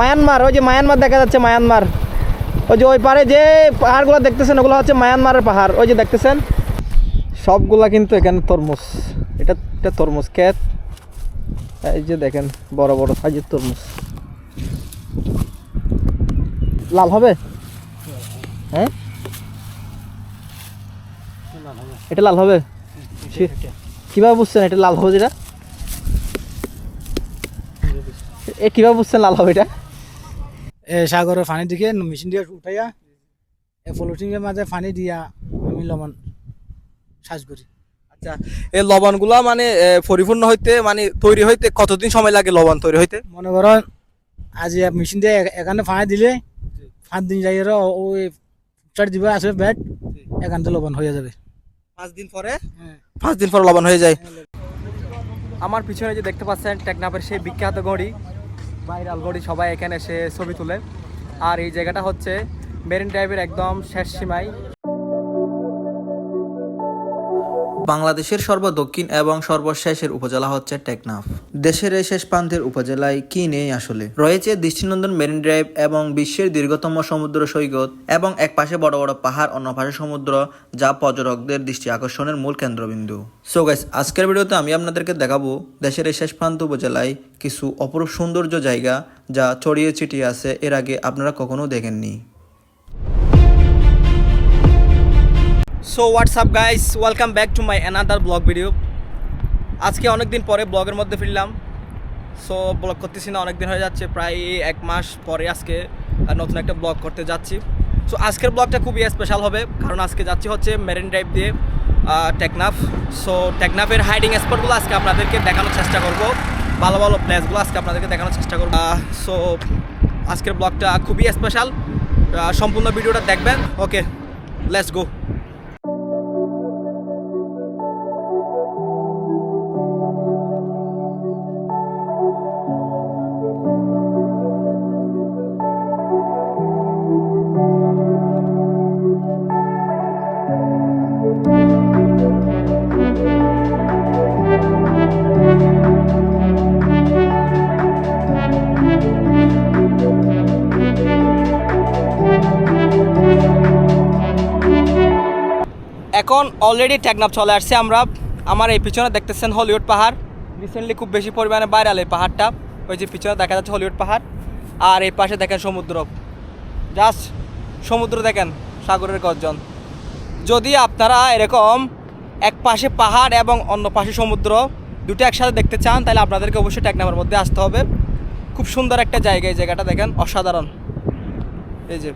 Myanmar, ওই যে Myanmar দেখা যাচ্ছে, মায়ানমার। ওই যে ওই পারে যে পাহাড়গুলো দেখতেছেন, ওগুলো হচ্ছে মায়ানমারের পাহাড়। ওই যে দেখতেছেন? সবগুলা কিন্তু এখানে তরমুজ। এটা এটা তরমুজ ক্ষেত। এই যে দেখেন, বড় বড় সাইজের তরমুজ। লাল হবে? হ্যাঁ? এটা লাল হবে? কীভাবে বুঝছেন এটা লাল হবে যেটা? এ, কীভাবে বুঝছেন লাল হবে এটা? সাগরের পানি দিকে মেশিন দিয়ে উঠাইয়া এ পলিথিনের মাঝে পানি দিয়া আমি লবণ সাজ করি আচ্ছা এই লবণগুলা মানে পরিপূর্ণ হইতে মানে তৈরি হইতে কতদিন সময় লাগে লবণ তৈরি হইতে মনে করেন আজ মেশিন দিয়ে এখানে পানি দিলে পাঁচ দিন যাই ওই চার দিবে আসবে ব্যাট এখান থেকে লবণ হয়ে যাবে। পাঁচ দিন পরে হ্যাঁ। পাঁচ দিন পরে লবণ হয়ে যায়। আমার পিছনে যে দেখতে পাচ্ছেন টেকনাফের সেই বিখ্যাত ঘড়ি ভাইরাল বডি সবাই এখানে এসে ছবি তুলে। আর এই জায়গাটা হচ্ছে মেরিন ড্রাইভের একদম শেষ সীমায়। বাংলাদেশের সর্বদক্ষিণ এবং সর্বশেষের উপজেলা হচ্ছে টেকনাফ। দেশের এই শেষ প্রান্তের উপজেলায় কি নেই আসলে? রয়েছে দৃষ্টিনন্দন মেরিন ড্রাইভ এবং বিশ্বের দীর্ঘতম সমুদ্র সৈকত এবং এক পাশে বড় বড় পাহাড়, অন্য পাশে সমুদ্র, যা পর্যটকদের দৃষ্টি আকর্ষণের মূল কেন্দ্রবিন্দু। সো গাইস আজকের ভিডিওতে আমি আপনাদেরকে দেখাবো দেশের এই শেষ প্রান্ত উপজেলায় কিছু অপরূপ সৌন্দর্য জায়গা যা ছড়িয়ে ছিটিয়ে আছে, এর আগে আপনারা কখনো দেখেননি। So what's up guys welcome back to my another blog video আজকে অনেক দিন পরে ব্লগের মধ্যে ফিরলাম। সো ব্লগ করতেছি না অনেক দিন হয়ে যাচ্ছে, প্রায় এক মাস পরে আজকে নতুন একটা ব্লগ করতে যাচ্ছি। সো আজকের ব্লগটা খুবই স্পেশাল হবে, কারণ আজকে যাচ্ছি হচ্ছে মেরিন ড্রাইভ দিয়ে টেকনাফ সো টেকনাফের হাইডিং স্পটগুলো আজকে আপনাদেরকে দেখানোর চেষ্টা করব। ভালো ভালো প্লেসগুলো আজকে আপনাদেরকে দেখানোর চেষ্টা করব। সো আজকের ব্লগটা খুবই স্পেশাল সম্পূর্ণ ভিডিওটা দেখবেন। ওকে লেটস গো এখন অলরেডি টেকনাফ চলে আসছে। আমরা আমার এই পিছনে দেখতেছেন হলিউড পাহাড়। রিসেন্টলি খুব বেশি পরিমাণে ভাইরাল এই পাহাড়টা। ওই যে পিছনে দেখা যাচ্ছে হলিউড পাহাড়। আর এই পাশে দেখেন সমুদ্র। জাস্ট সমুদ্র দেখেন, সাগরের গর্জন। যদি আপনারা এরকম এক পাশে পাহাড় এবং অন্য পাশে সমুদ্র দুটো একসাথে দেখতে চান, তাহলে আপনাদেরকে অবশ্যই টেকনাফের মধ্যে আসতে হবে। খুব সুন্দর একটা জায়গা এই জায়গাটা দেখেন, অসাধারণ। এই যে,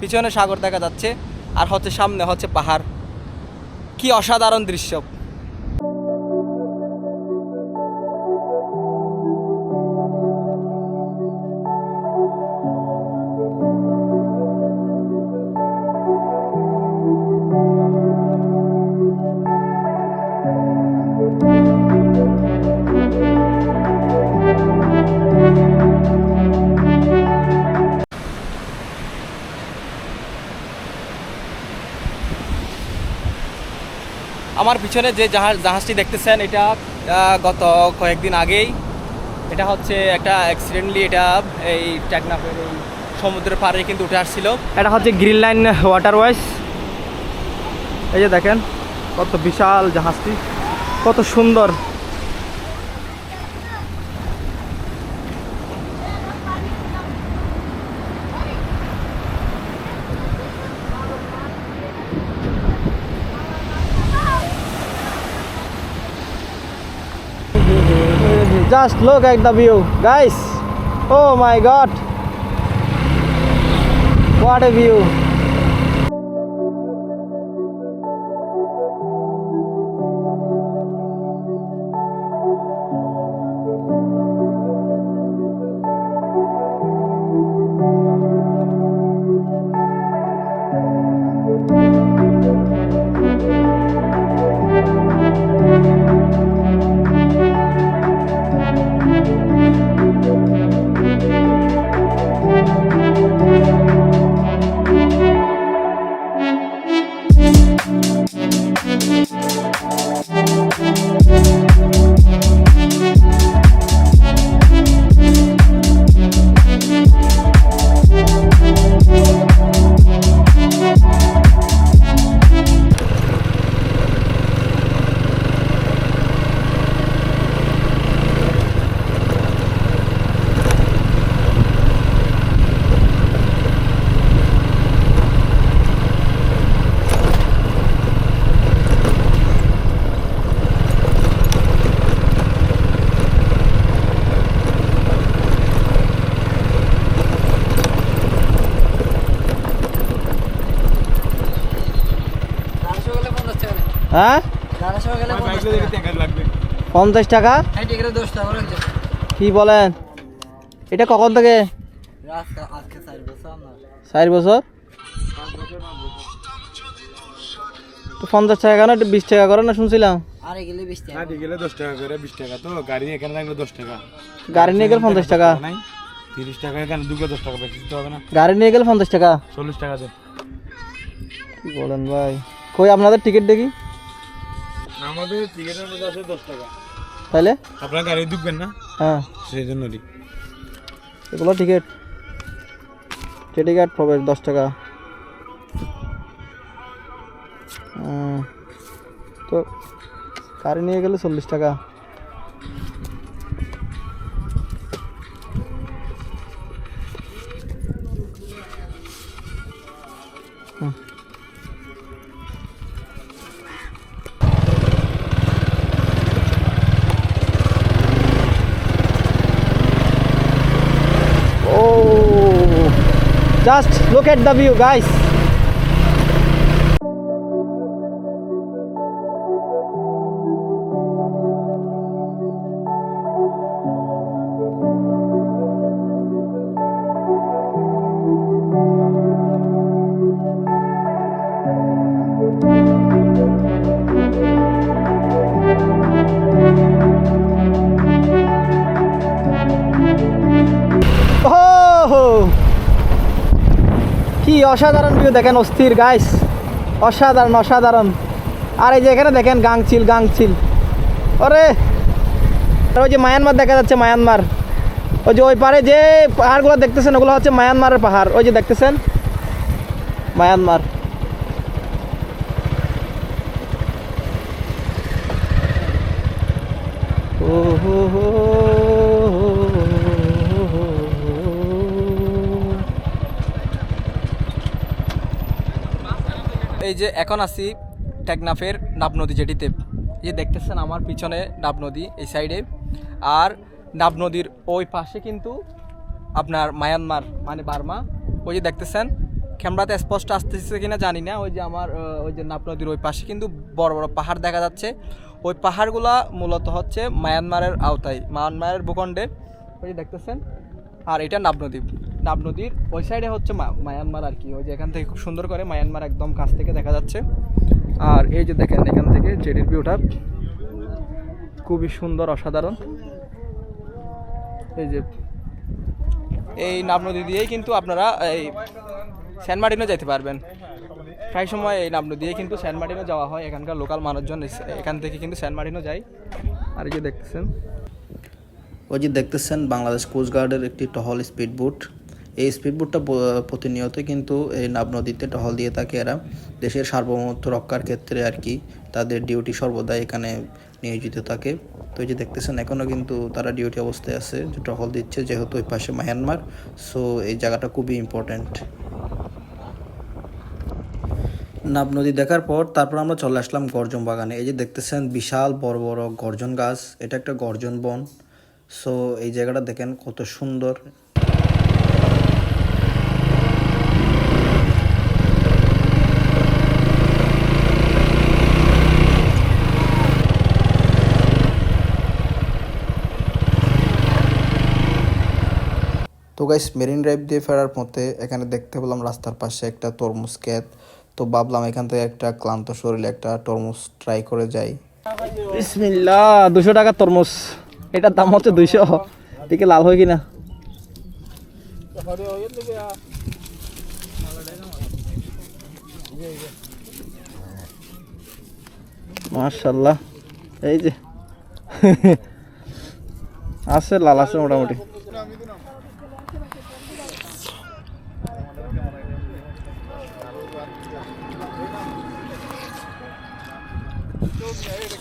পিছনে সাগর দেখা যাচ্ছে, আর হচ্ছে সামনে হচ্ছে পাহাড়। কি অসাধারণ দৃশ্য। আমার পিছনে যে জাহাজ জাহাজটি দেখতেছেন, এটা গত কয়েকদিন আগেই। এটা হচ্ছে একটা অ্যাক্সিডেন্টলি এটা এই টেকনাফের এই সমুদ্রের পাড়ে কিন্তু উঠে আসছিল। এটা হচ্ছে গ্রিন লাইন ওয়াটার ওয়াইস এই যে দেখেন, কত বিশাল জাহাজটি, কত সুন্দর। Just look at the view, guys. Oh my god. What a view. হ্যাঁ? পঞ্চাশ টাকা। কি বলেন? এটা কখন থেকে? চার বছর তো পঞ্চাশ টাকা কেন? এটা বিশ টাকা করে না শুনছিলাম। গাড়ি দশ টাকা করে বিশ টাকা। তো গাড়ি এখানে থাকলে দশ টাকা। গাড়ি নিয়ে গেলে পঞ্চাশ টাকা। তিরিশ টাকা এখানে দুটো দশ টাকা বেশি দিতে হবে না। গাড়ি নিয়ে গেলে পঞ্চাশ টাকা। চল্লিশ টাকা দেয় কি বলেন ভাই? কই আপনাদের টিকিট দেখি? আমাদের টিকিটের মধ্যে আছে দশ টাকা। তাইলে আপনার গাড়ি ঢুকবেন না? হ্যাঁ। সেই জন্য এগুলো টিকিট। টেটি কার্ড প্রবেশ দশ টাকা। তো গাড়ি নিয়ে গেলে চল্লিশ টাকা। Just look at the view, guys. অসাধারণ ভিউ দেখেন, অস্থির গাইস অসাধারণ অসাধারণ। আর এই যে এখানে দেখেন, গাংচিল গাংচিল। ওরে! আর ওই যে মায়ানমার দেখা যাচ্ছে, মায়ানমার। ওই যে ওই পারে যে পাহাড়গুলো দেখতেছেন, ওগুলো হচ্ছে মায়ানমারের পাহাড়। ওই যে দেখতেছেন? মায়ানমার। ও হো হো এই যে এখন আছি টেকনাফের নাব নদী যেটিতে। যে দেখতেছেন আমার পিছনে নাব নদী এই সাইডে। আর নাব নদীর ওই পাশে কিন্তু আপনার মায়ানমার মানে বার্মা। ওই যে দেখতেছেন, ক্যামেরাতে স্পষ্ট আসতেছে কিনা জানি না। ওই যে আমার ওই যে নাব নদীর ওই পাশে কিন্তু বড় বড় পাহাড় দেখা যাচ্ছে। ওই পাহাড়গুলা মূলত হচ্ছে মায়ানমারের আওতায়, মায়ানমারের ভূখণ্ডে। ওই যে দেখতেছেন, আর এটা নাব নদী। নাব নদীর ওই সাইডে হচ্ছে মায়ানমার আর কি। ওই যে এখান থেকে খুব সুন্দর করে মায়ানমার একদম কাছ থেকে দেখা যাচ্ছে। আর এই যে দেখেন এখান থেকে জেডির ভিউটা, খুবই সুন্দর, অসাধারণ। এই যে এই নাব নদী দিয়েই কিন্তু আপনারা এই সেন্ট মার্টিনও যেতে পারবেন। প্রায় সময় এই নাব নদী দিয়ে কিন্তু সেন্ট মার্টিনও যাওয়া হয়, এখানকার লোকাল মানুষজন এখান থেকে কিন্তু সেন্ট মার্টিনও যায়। আর এই যে দেখতেছেন। ওই যে দেখতেছেন বাংলাদেশ কোস্টগার্ডের একটি টহল স্পিডবোট এই স্পিডবোটটা প্রতিনিয়ত কিন্তু এই নাব নদীতে টহল দিয়ে থাকে এরা। দেশের সার্বভৌমত্ব রক্ষার ক্ষেত্রে আর কি তাদের ডিউটি সর্বদা এখানে নিয়োজিত থাকে। তো এই যে দেখতেছেন এখনও কিন্তু তারা ডিউটি অবস্থায় আছে, যে টহল দিচ্ছে যেহেতু ওই পাশে মায়ানমার সো এই জায়গাটা খুবই ইম্পর্ট্যান্ট নাব নদী দেখার পর তারপর আমরা চলে আসলাম গর্জন বাগানে। এই যে দেখতেছেন, বিশাল, বড় বড় গর্জন গাছ। এটা একটা গর্জন বন। সো এই জায়গাটা দেখেন কত সুন্দর। গাইস মেরিন ড্রাইভ দিয়ে ফেরার পথে এখানে দেখতে পেলাম রাস্তার পাশে একটা তরমুজ ক্ষেত। তো ভাবলাম এখান থেকে একটা ক্লান্ত শরীরে একটা তরমুজ ট্রাই করে যাই। বিসমিল্লাহ, দুশো টাকার তরমুজ। এটার দাম হচ্ছে দুইশো। দিকে লাল হয় কিনা? মার্শাল্লাহ এই যে। আছে, লাল আছে মোটামুটি।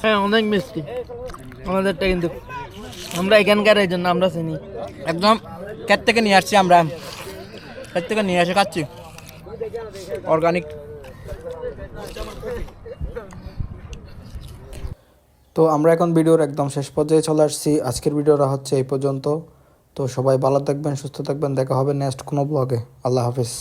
হ্যাঁ অনেক মিষ্টি। আমাদেরটা কিন্তু আমরা এখানকার এই জন্য আমরা চিনি। একদম ক্ষেত থেকে নিয়ে আসছি আমরা। ক্ষেত থেকে নিয়ে এসে খাচ্ছি। অর্গানিক তো আমরা এখন ভিডিওর একদম শেষ পর্যায়ে চলে আসছি। আজকের ভিডিওটা হচ্ছে এই পর্যন্ত। তো সবাই ভালো থাকবেন সুস্থ থাকবেন। দেখা হবে নেক্সট কোনো ব্লগে আল্লাহ হাফিজ।